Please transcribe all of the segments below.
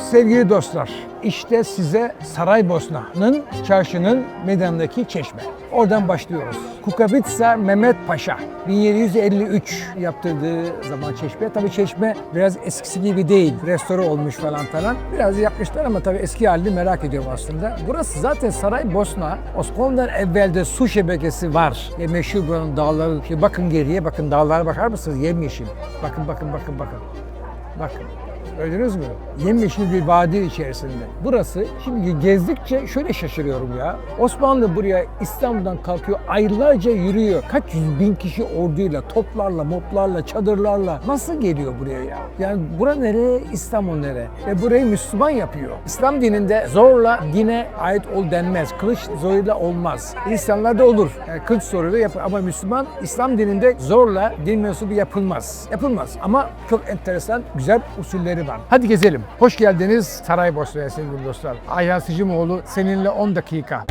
Sevgili dostlar, işte size Saraybosna'nın çarşının meydanındaki çeşme. Oradan başlıyoruz. Kukavitsa Mehmet Paşa 1753 yaptırdığı zaman çeşme. Tabii çeşme biraz eskisi gibi değil. Restore olmuş falan falan. Biraz yapmışlar ama tabii eski halini merak ediyorum aslında. Burası zaten Saraybosna. Osmanlı'dan evvelde su şebekesi var. Ve meşhur buranın dağları. Şimdi bakın geriye bakın dağlara bakar mısınız? Yemyeşil. Bakın bakın bakın bakın. Bakın. Gördünüz mü? Yemyeşil bir vadi içerisinde. Burası şimdi gezdikçe şöyle şaşırıyorum ya. Osmanlı buraya İstanbul'dan kalkıyor aylarca yürüyor. Kaç yüz bin kişi orduyla, toplarla, moplarla, çadırlarla nasıl geliyor buraya ya? Yani bura nereye, İstanbul nereye? Ve burayı Müslüman yapıyor. İslam dininde zorla dine ait ol denmez. Kılıç zoruyla olmaz. İnsanlarda olur. Yani kılıç zoruyla yapar. Ama Müslüman İslam dininde zorla din mensubu yapılmaz. Yapılmaz. Ama çok enteresan, güzel usulleri var. Hadi gezelim. Hoş geldiniz Saraybosna'ya sevgili dostlar. Ayhan Sicimoğlu seninle 10 dakika.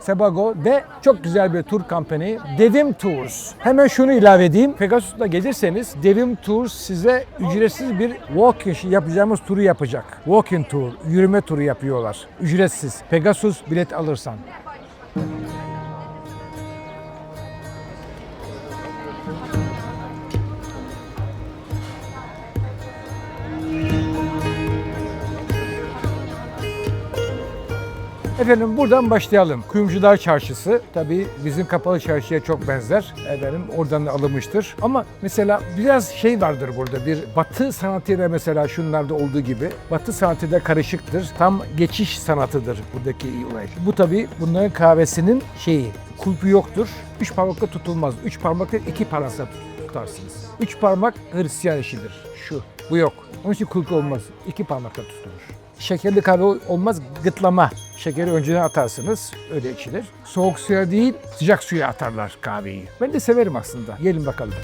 Sebago ve çok güzel bir tur kampanyayı Devim Tours. Hemen şunu ilave edeyim. Pegasus'la gelirseniz Devim Tours size ücretsiz bir walk-in yapacağımız turu yapacak. Walk-in tour, yürüme turu yapıyorlar. Ücretsiz. Pegasus bilet alırsan. Efendim buradan başlayalım. Kuyumcular Çarşısı tabii bizim kapalı çarşıya çok benzer. Efendim oradan da alınmıştır. Ama mesela biraz şey vardır burada. Bir batı sanatıyla mesela şunlarda olduğu gibi. Batı sanatı da karışıktır. Tam geçiş sanatıdır buradaki olay. Bu tabii bunların kahvesinin şeyi. Kulpu yoktur. Üç parmakla tutulmaz. Üç parmak değil iki parmakla tutarsınız. Üç parmak Hristiyan işidir. Şu. Bu yok. Onun için kulpu olmaz. İki parmakla tutulur. Şekerli kahve olmaz gıtlama. Şekeri önceden atarsınız, öyle içilir. Soğuk suya değil, sıcak suya atarlar kahveyi. Ben de severim aslında. Gelin bakalım.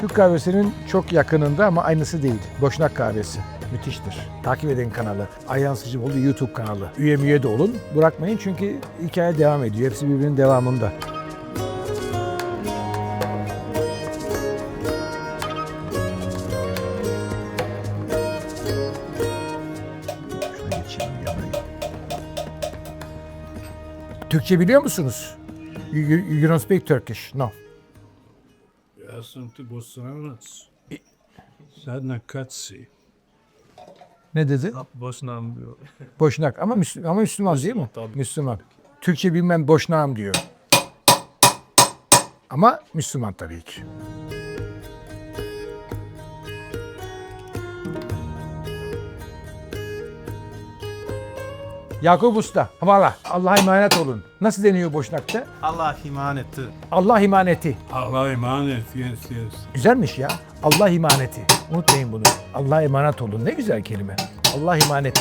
Türk kahvesinin çok yakınında ama aynısı değil. Boşnak kahvesi. Müthiştir. Takip edin kanalı. Ayhan Sıcımoğlu YouTube kanalı. Üye müye de olun. Bırakmayın çünkü hikaye devam ediyor. Hepsi birbirinin devamında. Türkçe biliyor musunuz? You, you, you don't speak Turkish? No. Ja sam ti Bosanac. Sad na kaci. Ne dedi? Bosnam bio. Boşnak ama Müslüman, ama Müslüman değil mi? tabii. Müslüman. Türkçe bilmem boşnağım diyor. Ama Müslüman tabii ki. Yakup Usta, havala. Allah'a emanet olun. Nasıl deniyor Boşnak'ta? Allah imaneti. Allah imaneti. Allah emanet, yes, yes. Güzelmiş ya. Allah imaneti. Unutmayın bunu. Allah'a emanet olun. Ne güzel kelime. Allah imaneti.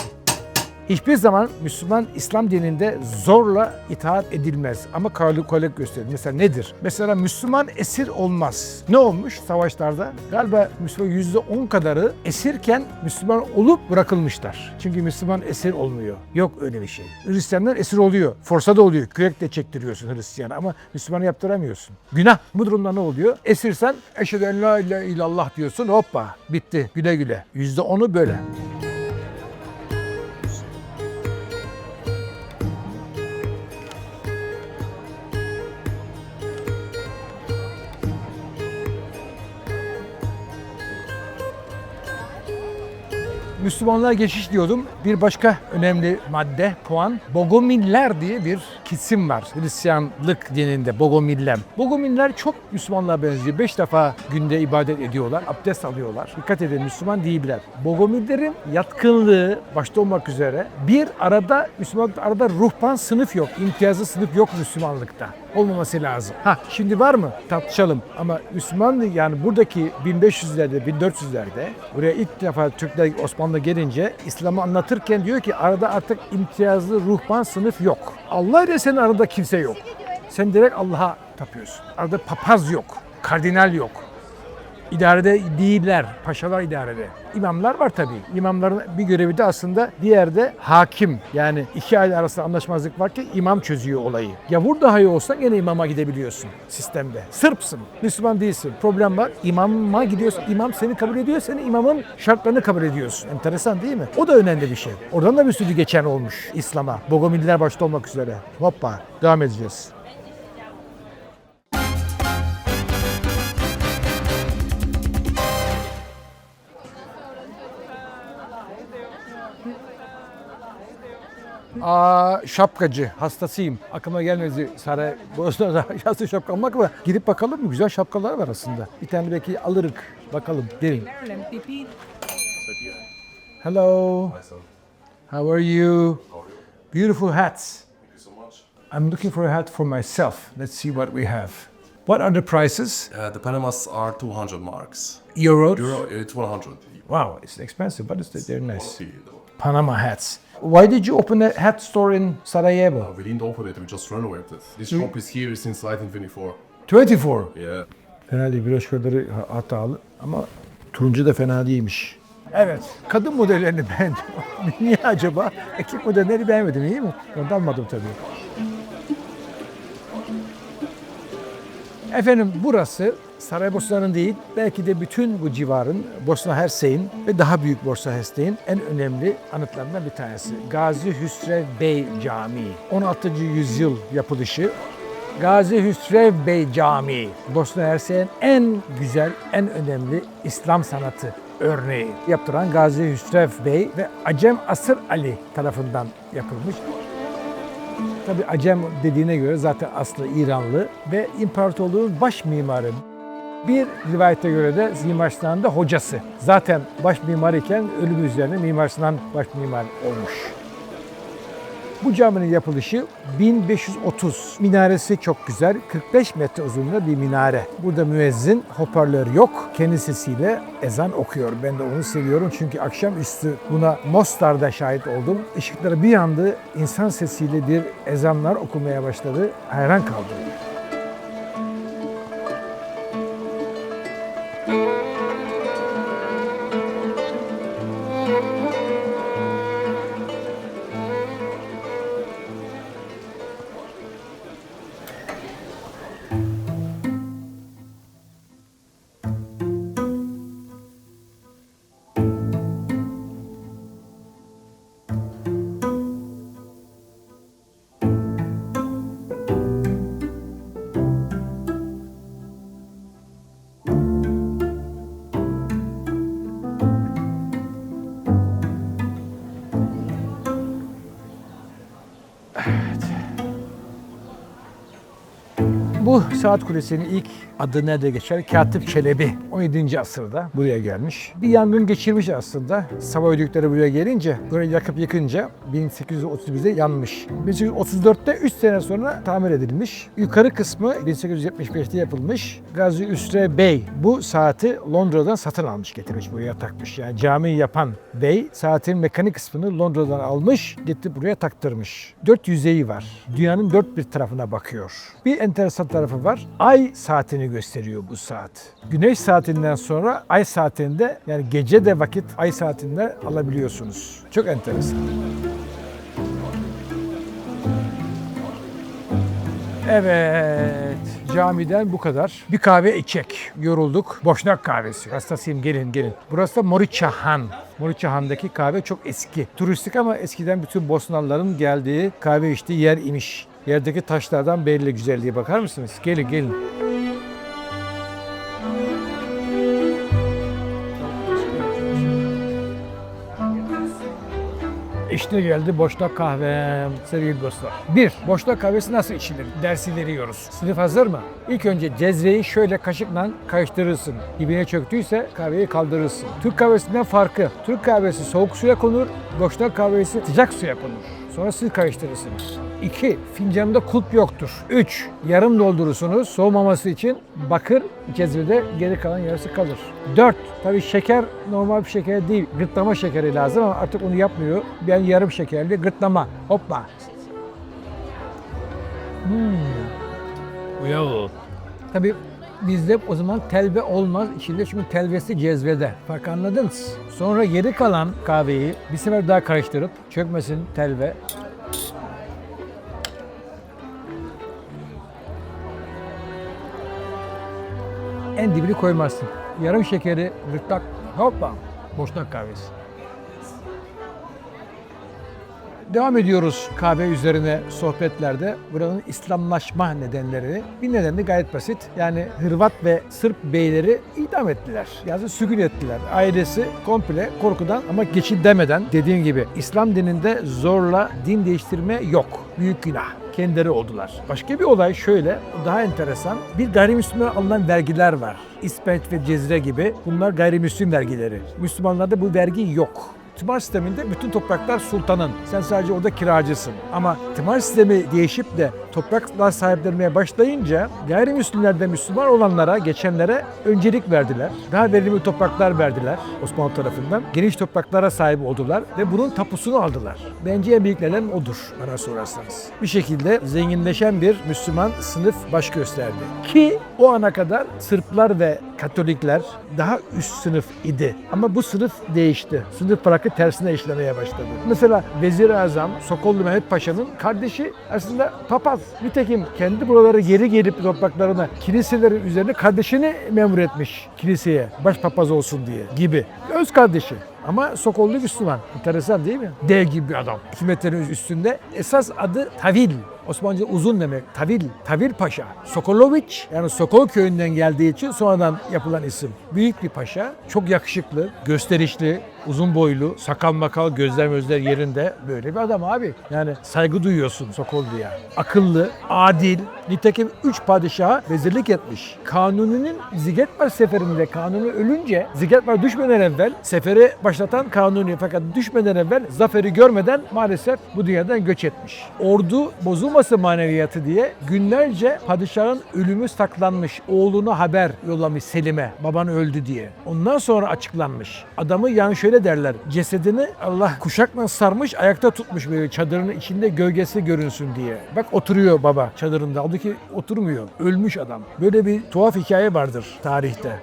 Hiçbir zaman Müslüman İslam dininde zorla itaat edilmez ama karlı kolek gösterir. Mesela nedir? Mesela Müslüman esir olmaz. Ne olmuş savaşlarda? Galiba Müslüman yüzde on kadarı esirken Müslüman olup bırakılmışlar. Çünkü Müslüman esir olmuyor. Yok öyle bir şey. Hristiyanlar esir oluyor. Forsa da oluyor. Kürek de çektiriyorsun Hristiyan'a ama Müslümanı yaptıramıyorsun. Günah. Bu durumda ne oluyor? Esirsen eşhedü en la ilahe illallah diyorsun. Hoppa bitti. Güle güle. Yüzde onu böyle. Müslümanlığa geçiş diyordum. Bir başka önemli madde, puan. Bogominler diye bir kesim var Hristiyanlık dininde Bogomiller. Bogomiller çok Müslümanlığa benziyor. Beş defa günde ibadet ediyorlar, abdest alıyorlar. Dikkat edin Müslüman değiller. Bogomillerin yatkınlığı başta olmak üzere bir arada Müslümanlıkta arada ruhban sınıf yok, imtiyazlı sınıf yok Müslümanlıkta. Olmaması lazım. Ha şimdi var mı? Tartışalım. Ama Müslüman yani buradaki 1500'lerde, 1400'lerde buraya ilk defa Türkler Osmanlı gelince İslam'ı anlatırken diyor ki arada artık imtiyazlı ruhban sınıf yok. Allah ile senin arada kimse yok. Sen direkt Allah'a tapıyorsun. Arada papaz yok, kardinal yok. İdarede değiller, paşalar idarede. İmamlar var tabii. İmamların bir görevi de aslında diğerde hakim. Yani iki aile arasında anlaşmazlık var ki imam çözüyor olayı. Yavur dahi olsan gene imama gidebiliyorsun sistemde. Sırpsın, Müslüman değilsin. Problem var. İmama gidiyorsun. İmam seni kabul ediyor. Senin imamın şartlarını kabul ediyorsun. Enteresan değil mi? O da önemli bir şey. Oradan da bir sürü geçen olmuş İslam'a. Bogomiller başta olmak üzere. Hoppa. Devam edeceğiz. Aa, şapkacı hastasıyım. Aklıma gelmedi Saray Bosna'da yassı şapka almak ama gidip bakalım mı? Güzel şapkalar var aslında. Bir tane belki alırık. Bakalım. Gelin. Hello. How are you? Beautiful hats. I'm looking for a hat for myself. Let's see what we have. What are the prices? Uh, the Panamas are 200 marks. Euros. Euro, it's 100. Wow, it's expensive, but it's, they're nice. Panama hats. Why did you open a hat store in Sarajevo? We didn't open it, we just renovated. This shop is here since 1924. 24. Yeah. Fena değil. Broşkaları ha- hatalı ama turuncu da fena değilmiş. Evet. Kadın modellerini beğendim. Niye acaba? Erkek modelleri beğenmedim iyi mi? Ondan almadım tabii. Efendim burası Saraybosna'nın değil, belki de bütün bu civarın Bosna Hersey'in ve daha büyük Bosna Hersey'in en önemli anıtlarından bir tanesi. Gazi Hüsrev Bey Camii. 16. yüzyıl yapılışı. Gazi Hüsrev Bey Camii. Bosna Hersey'in en güzel, en önemli İslam sanatı örneği. Yaptıran Gazi Hüsrev Bey ve Acem Asır Ali tarafından yapılmış. Tabi Acem dediğine göre zaten aslı İranlı ve imparatorluğun baş mimarı. Bir rivayete göre de Mimar Sinan'ın da hocası. Zaten baş mimar iken ölümü üzerine Mimar Sinan baş mimar olmuş. Bu caminin yapılışı 1530. Minaresi çok güzel. 45 metre uzunluğunda bir minare. Burada müezzin, hoparlör yok. Kendi sesiyle ezan okuyor. Ben de onu seviyorum çünkü akşamüstü buna Mostar'da şahit oldum. Işıkları bir yandı, insan sesiyle bir ezanlar okumaya başladı. Hayran kaldım. Saat kulesinin ilk adı nerede geçer? Katip Çelebi. 17. asırda buraya gelmiş. Bir yangın geçirmiş aslında. Savoy Dükleri buraya gelince, burayı yakıp yıkınca 1831'de yanmış. 1834'te 3 sene sonra tamir edilmiş. Yukarı kısmı 1875'te yapılmış. Gazi Üsre Bey bu saati Londra'dan satın almış getirmiş buraya takmış. Yani camiyi yapan bey saatin mekanik kısmını Londra'dan almış getirip buraya taktırmış. Dört yüzeyi var. Dünyanın dört bir tarafına bakıyor. Bir enteresan tarafı var. Ay saatini gösteriyor bu saat. Güneş saatinden sonra ay saatinde yani gece de vakit ay saatinde alabiliyorsunuz. Çok enteresan. Evet, camiden bu kadar. Bir kahve içecek. Yorulduk. Boşnak kahvesi. Hastasıyım gelin gelin. Burası da Moriça Han. Moriça Han'daki kahve çok eski. Turistik ama eskiden bütün Bosnalıların geldiği kahve içtiği yer imiş. Yerdeki taşlardan belli güzelliğe bakar mısınız? Gelin gelin. İşte geldi boşnak kahvem sevgili dostlar. Bir, boşnak kahvesi nasıl içilir? Dersi veriyoruz. Sınıf hazır mı? İlk önce cezveyi şöyle kaşıkla karıştırırsın. Dibine çöktüyse kahveyi kaldırırsın. Türk kahvesinden farkı. Türk kahvesi soğuk suya konur, boşnak kahvesi sıcak suya konur. Sonra siz karıştırırsınız. 2. Fincanında kulp yoktur. 3. Yarım doldurursunuz. Soğumaması için bakır cezvede geri kalan yarısı kalır. 4. Tabii şeker normal bir şeker değil. Gırtlama şekeri lazım ama artık onu yapmıyor. Ben yarım şekerli gırtlama. Hoppa. Bravo. Tabii bizde o zaman telve olmaz içinde çünkü telvesi cezvede. Fark anladınız. Sonra geri kalan kahveyi bir sefer daha karıştırıp çökmesin telve. En dibini koymazsın. Yarım şekeri gırtlak hoppa boşnak kahvesi. Devam ediyoruz kahve üzerine sohbetlerde. Buranın İslamlaşma nedenleri. Bir nedeni de gayet basit. Yani Hırvat ve Sırp beyleri idam ettiler. Yani sükun ettiler. Ailesi komple korkudan ama geçit demeden dediğim gibi İslam dininde zorla din değiştirme yok. Büyük günah kendileri oldular. Başka bir olay şöyle, daha enteresan. Bir gayrimüslime alınan vergiler var. İspenç ve Cezire gibi. Bunlar gayrimüslim vergileri. Müslümanlarda bu vergi yok. Tımar sisteminde bütün topraklar sultanın. Sen sadece orada kiracısın. Ama tımar sistemi değişip de topraklar sahiplenmeye başlayınca gayrimüslimlerden Müslüman olanlara, geçenlere öncelik verdiler. Daha verimli topraklar verdiler Osmanlı tarafından. Geniş topraklara sahip oldular ve bunun tapusunu aldılar. Bence en büyüklerinden odur bana sorarsanız. Bir şekilde zenginleşen bir Müslüman sınıf baş gösterdi. Ki o ana kadar Sırplar ve Katolikler daha üst sınıf idi. Ama bu sınıf değişti. Sınıf farkı tersine işlemeye başladı. Mesela Vezir-i Azam Sokollu Mehmet Paşa'nın kardeşi aslında papaz. Nitekim kendi buraları geri gelip topraklarına kiliselerin üzerine kardeşini memur etmiş kiliseye. Baş papaz olsun diye gibi. Öz kardeşi. Ama Sokollu Müslüman. Enteresan değil mi? Dev gibi bir adam. Hükümetlerin üstünde. Esas adı Tavil. Osmanlıca uzun demek. Tavil. Tavil Paşa. Sokoloviç yani Sokol köyünden geldiği için sonradan yapılan isim. Büyük bir paşa. Çok yakışıklı, gösterişli, uzun boylu, sakal makal, gözler gözler yerinde. Böyle bir adam abi. Yani saygı duyuyorsun Sokollu'ya. Akıllı, adil. Nitekim üç padişaha vezirlik etmiş. Kanuni'nin Zigetvar seferinde Kanuni ölünce Zigetvar düşmeden evvel seferi başlatan Kanuni fakat düşmeden evvel zaferi görmeden maalesef bu dünyadan göç etmiş. Ordu bozulması maneviyatı diye günlerce padişahın ölümü saklanmış. Oğluna haber yollamış Selim'e baban öldü diye. Ondan sonra açıklanmış. Adamı yani şöyle derler cesedini Allah kuşakla sarmış ayakta tutmuş böyle çadırın içinde gölgesi görünsün diye. Bak oturuyor baba çadırında. Halbuki oturmuyor. Ölmüş adam. Böyle bir tuhaf hikaye vardır tarihte.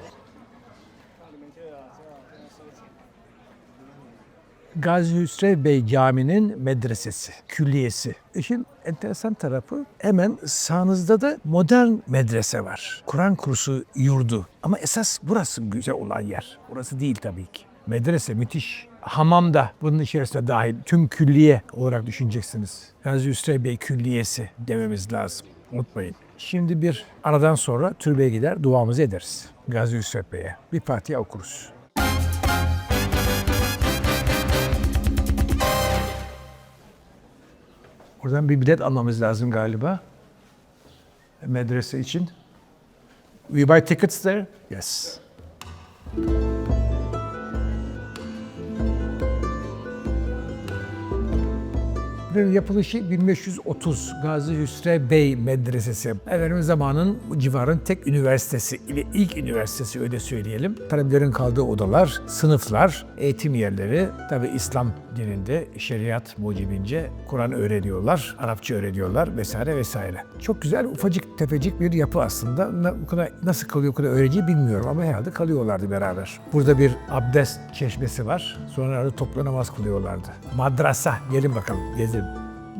Gazi Hüsrev Bey Camii'nin medresesi, külliyesi. İşin enteresan tarafı hemen sağınızda da modern medrese var. Kur'an kursu yurdu. Ama esas burası güzel olan yer. Burası değil tabii ki. Medrese müthiş. Hamam da bunun içerisinde dahil. Tüm külliye olarak düşüneceksiniz. Gazi Hüsrev Bey Külliyesi dememiz lazım. Unutmayın. Şimdi bir aradan sonra türbeye gider duamızı ederiz. Gazi Hüsrev Bey'e. Bir Fatiha okuruz. Oradan bir bilet almamız lazım galiba. Medrese için. We buy tickets there? Yes. Buranın yapılışı 1530 Gazi Hüsrev Bey Medresesi. Efendim zamanın civarın tek üniversitesi, ile ilk üniversitesi öyle söyleyelim. Talebelerin kaldığı odalar, sınıflar, eğitim yerleri. Tabi İslam dininde şeriat mucibince Kur'an öğreniyorlar, Arapça öğreniyorlar vesaire vesaire. Çok güzel ufacık tefecik bir yapı aslında. Nasıl kalıyor kadar öğrenci bilmiyorum ama herhalde kalıyorlardı beraber. Burada bir abdest çeşmesi var. Sonra arada toplu namaz kılıyorlardı. Madrasa. Gelin bakalım gezelim.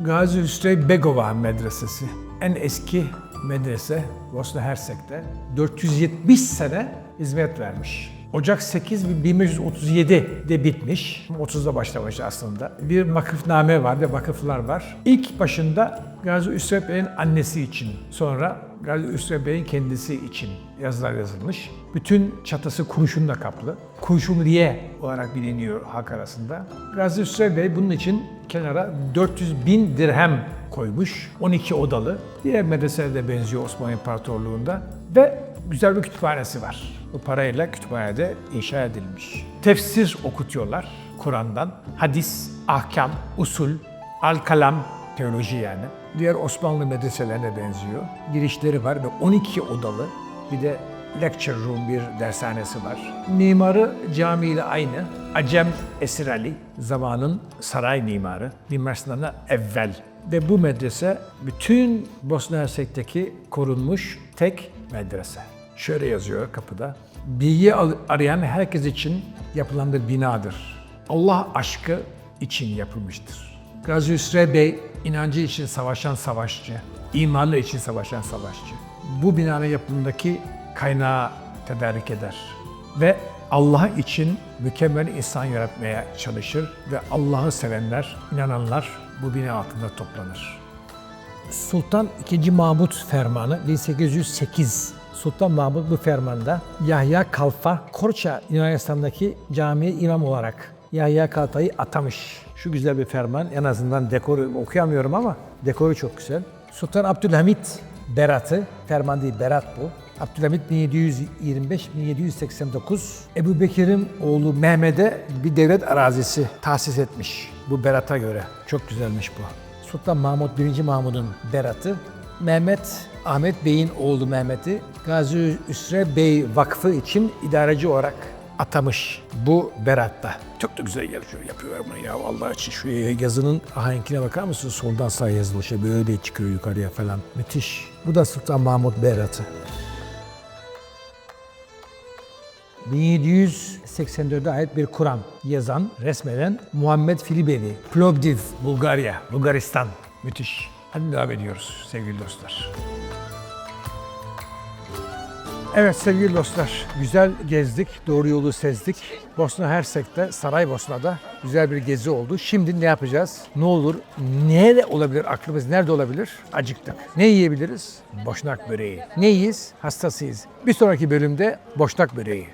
Gazi Hüsrev Begova Medresesi. En eski medrese Bosna Hersek'te. 470 sene hizmet vermiş. Ocak 8 1537'de bitmiş. 30'da başlamış aslında. Bir vakıfname var ve vakıflar var. İlk başında Gazi Üsret Bey'in annesi için, sonra Gazi Üsret Bey'in kendisi için yazılar yazılmış. Bütün çatısı kurşunla kaplı. Kurşunliye olarak biliniyor halk arasında. Gazi Üsret Bey bunun için kenara 400 bin dirhem koymuş. 12 odalı. Diğer medreselere de benziyor Osmanlı İmparatorluğu'nda. Ve güzel bir kütüphanesi var. Bu parayla kütüphanede inşa edilmiş. Tefsir okutuyorlar Kur'an'dan. Hadis, ahkam, usul, al-kalam, teoloji yani. Diğer Osmanlı medreselerine benziyor. Girişleri var ve 12 odalı. Bir de lecture room bir dershanesi var. Mimarı camiyle aynı. Acem Esir Ali, zamanın saray mimarı. Mimar evvel. Ve bu medrese bütün Bosna Hersek'teki korunmuş tek medrese. Şöyle yazıyor kapıda. Bilgi arayan herkes için yapılan bir binadır. Allah aşkı için yapılmıştır. Gazi Hüsrev Bey inancı için savaşan savaşçı, imanlı için savaşan savaşçı. Bu binanın yapımındaki kaynağı tedarik eder. Ve Allah için mükemmel insan yaratmaya çalışır ve Allah'ı sevenler, inananlar bu bina altında toplanır. Sultan II. Mahmut Fermanı 1808 Sultan Mahmut bu fermanda Yahya Kalfa Korça Yunanistan'daki camiye imam olarak Yahya Kalfa'yı atamış. Şu güzel bir ferman. En azından dekoru okuyamıyorum ama dekoru çok güzel. Sultan Abdülhamit Berat'ı, ferman değil Berat bu. Abdülhamit 1725-1789 Ebu Bekir'in oğlu Mehmet'e bir devlet arazisi tahsis etmiş. Bu Berat'a göre. Çok güzelmiş bu. Sultan Mahmut 1. Mahmud'un Berat'ı, Mehmet Ahmet Bey'in oğlu Mehmet'i Gazi Üsre Bey Vakfı için idareci olarak atamış bu Berat'ta. Çok da güzel yazıyor, yapıyorlar bunu ya Allah için. Şu yazının ahenkine bakar mısın? Soldan sağa yazılmış. Böyle çıkıyor yukarıya falan. Müthiş. Bu da Sultan Mahmut Berat'ı. 1784'e ait bir Kur'an yazan, resmeden Muhammed Filibevi. Plovdiv, Bulgarya, Bulgaristan. Müthiş. Hadi devam ediyoruz sevgili dostlar. Evet sevgili dostlar, güzel gezdik, doğru yolu sezdik. Bosna Hersek'te, Saraybosna'da güzel bir gezi oldu. Şimdi ne yapacağız? Ne olur? Nerede olabilir? Aklımız nerede olabilir? Acıktık. Ne yiyebiliriz? Boşnak böreği. Neyiz? Hastasıyız. Bir sonraki bölümde boşnak böreği.